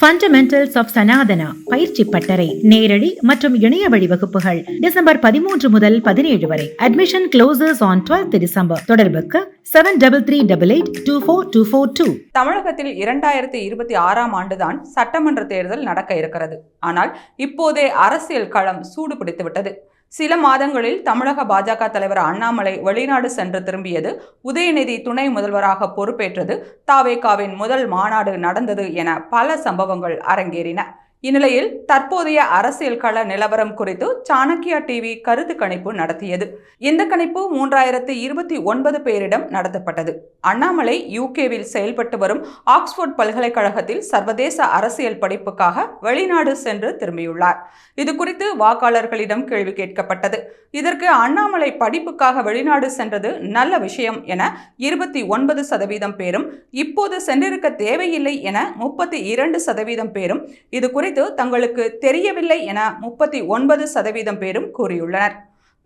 Fundamentals of Sanatana பயிற்சி பட்டறை நேரடி மற்றும் இணைய வழி வகுப்புகள் டிசம்பர் பதிமூன்று முதல் பதினேழு வரை. Admission closes on twelfth December தொடர்புக்கு seven double three double eight two four two four two தமிழகத்தில் இரண்டாயிரத்தி இருபத்தி ஆறாம் ஆண்டுதான் சட்டமன்ற தேர்தல் நடக்க இருக்கிறது. ஆனால் இப்போதே அரசியல் களம் சூடு பிடித்துவிட்டது சில மாதங்களில் தமிழக பாஜக தலைவர் அண்ணாமலை வெளிநாடு சென்று திரும்பியது உதயநிதி துணை முதல்வராக பொறுப்பேற்றது தாவேகாவின் முதல் மாநாடு நடந்தது என பல சம்பவங்கள் அரங்கேறின. இந்நிலையில் தற்போதைய அரசியல் கள நிலவரம் குறித்து சாணக்கியா டிவி கருத்து கணிப்பு நடத்தியது. இந்த கணிப்பு மூன்றாயிரத்து இருபத்தி ஒன்பது பேரிடம் நடத்தப்பட்டது. அண்ணாமலை யூகேவில் செயல்பட்டு வரும் ஆக்ஸ்போர்ட் பல்கலைக்கழகத்தில் சர்வதேச அரசியல் படிப்புக்காக வெளிநாடு சென்று திரும்பியுள்ளார். இது குறித்து வாக்காளர்களிடம் கேள்வி கேட்கப்பட்டது. இதற்கு அண்ணாமலை படிப்புக்காக வெளிநாடு சென்றது நல்ல விஷயம் என இருபத்தி ஒன்பது சதவீதம் பேரும் இப்போது சென்றிருக்க தேவையில்லை என முப்பத்தி இரண்டு சதவீதம் பேரும் இது குறித்து தங்களுக்கு தெரியவில்லை என முப்பத்தி ஒன்பது சதவீதம் பேரும் கூறியுள்ளனர்.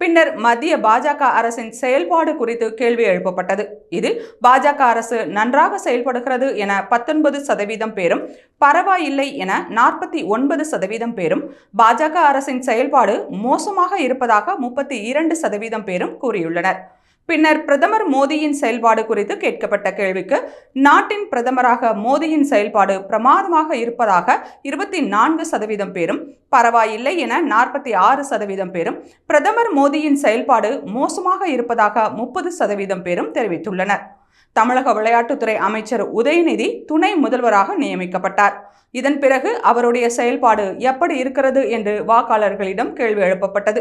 பின்னர் மத்திய பாஜக அரசின் செயல்பாடு குறித்து கேள்வி எழுப்பப்பட்டது. இதில் பாஜக அரசு நன்றாக செயல்படுகிறது என பத்தொன்பது சதவீதம் பேரும் பரவாயில்லை என நாற்பத்தி ஒன்பது சதவீதம் பேரும் பாஜக அரசின் செயல்பாடு மோசமாக இருப்பதாக முப்பத்தி இரண்டு சதவீதம் பேரும் கூறியுள்ளனர். பின்னர் பிரதமர் மோடியின் செயல்பாடு குறித்து கேட்கப்பட்ட கேள்விக்கு நாட்டின் பிரதமராக மோடியின் செயல்பாடு பிரமாதமாக இருப்பதாக இருபத்தி நான்கு சதவீதம் பேரும் பரவாயில்லை என நாற்பத்தி ஆறு சதவீதம் பேரும் பிரதமர் மோடியின் செயல்பாடு மோசமாக இருப்பதாக முப்பது சதவீதம் பேரும் தெரிவித்துள்ளனர். தமிழக விளையாட்டுத்துறை அமைச்சர் உதயநிதி துணை முதல்வராக நியமிக்கப்பட்டார். இதன் பிறகு அவருடைய செயல்பாடு எப்படி இருக்கிறது என்று வாக்காளர்களிடம் கேள்வி எழுப்பப்பட்டது.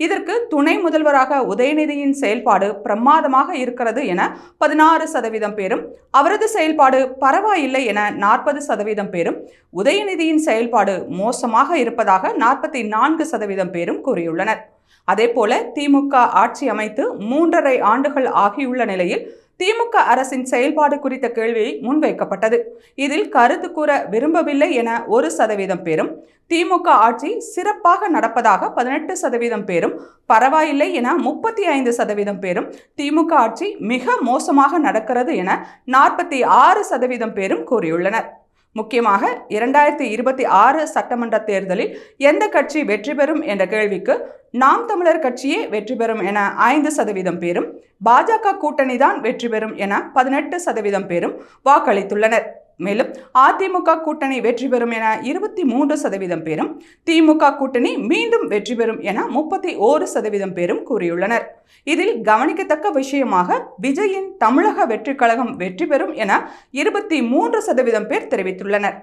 இதற்கு துணை முதல்வராக உதயநிதியின் செயல்பாடு பிரமாதமாக இருக்கிறது என பதினாறு சதவீதம் பேரும் அவரது செயல்பாடு பரவாயில்லை என நாற்பது சதவீதம் பேரும் உதயநிதியின் செயல்பாடு மோசமாக இருப்பதாக நாற்பத்தி நான்கு சதவீதம் பேரும் கூறியுள்ளனர். அதேபோல திமுக ஆட்சி அமைத்து மூன்றரை ஆண்டுகள் ஆகியுள்ள நிலையில் திமுக அரசின் செயல்பாடு குறித்த கேள்வி முன்வைக்கப்பட்டது. இதில் கருத்து கூற விரும்பவில்லை என ஒரு சதவீதம் பேரும் திமுக ஆட்சி சிறப்பாக நடப்பதாக பதினெட்டு சதவீதம் பேரும் பரவாயில்லை என முப்பத்தி ஐந்து சதவீதம் பேரும் திமுக ஆட்சி மிக மோசமாக நடக்கிறது என நாற்பத்தி ஆறு சதவீதம் பேரும் கூறியுள்ளனர். முக்கியமாக இரண்டாயிரத்தி இருபத்தி ஆறு சட்டமன்ற தேர்தலில் எந்த கட்சி வெற்றி பெறும் என்ற கேள்விக்கு நாம் தமிழர் கட்சியே வெற்றி பெறும் என ஐந்து சதவீதம் பேரும் பாஜக கூட்டணி தான் வெற்றி பெறும் என பதினெட்டு சதவீதம் பேரும் வாக்களித்துள்ளனர். மேலும் அதிமுக கூட்டணி வெற்றி பெறும் என இருபத்தி மூன்று சதவீதம் பேரும் திமுக கூட்டணி மீண்டும் வெற்றி பெறும் என முப்பத்தி ஓரு சதவீதம் பேரும் கூறியுள்ளனர். இதில் கவனிக்கத்தக்க விஷயமாக விஜயின் தமிழக வெற்றி கழகம் வெற்றி பெறும் என இருபத்தி மூன்று சதவீதம் பேர் தெரிவித்துள்ளனர்.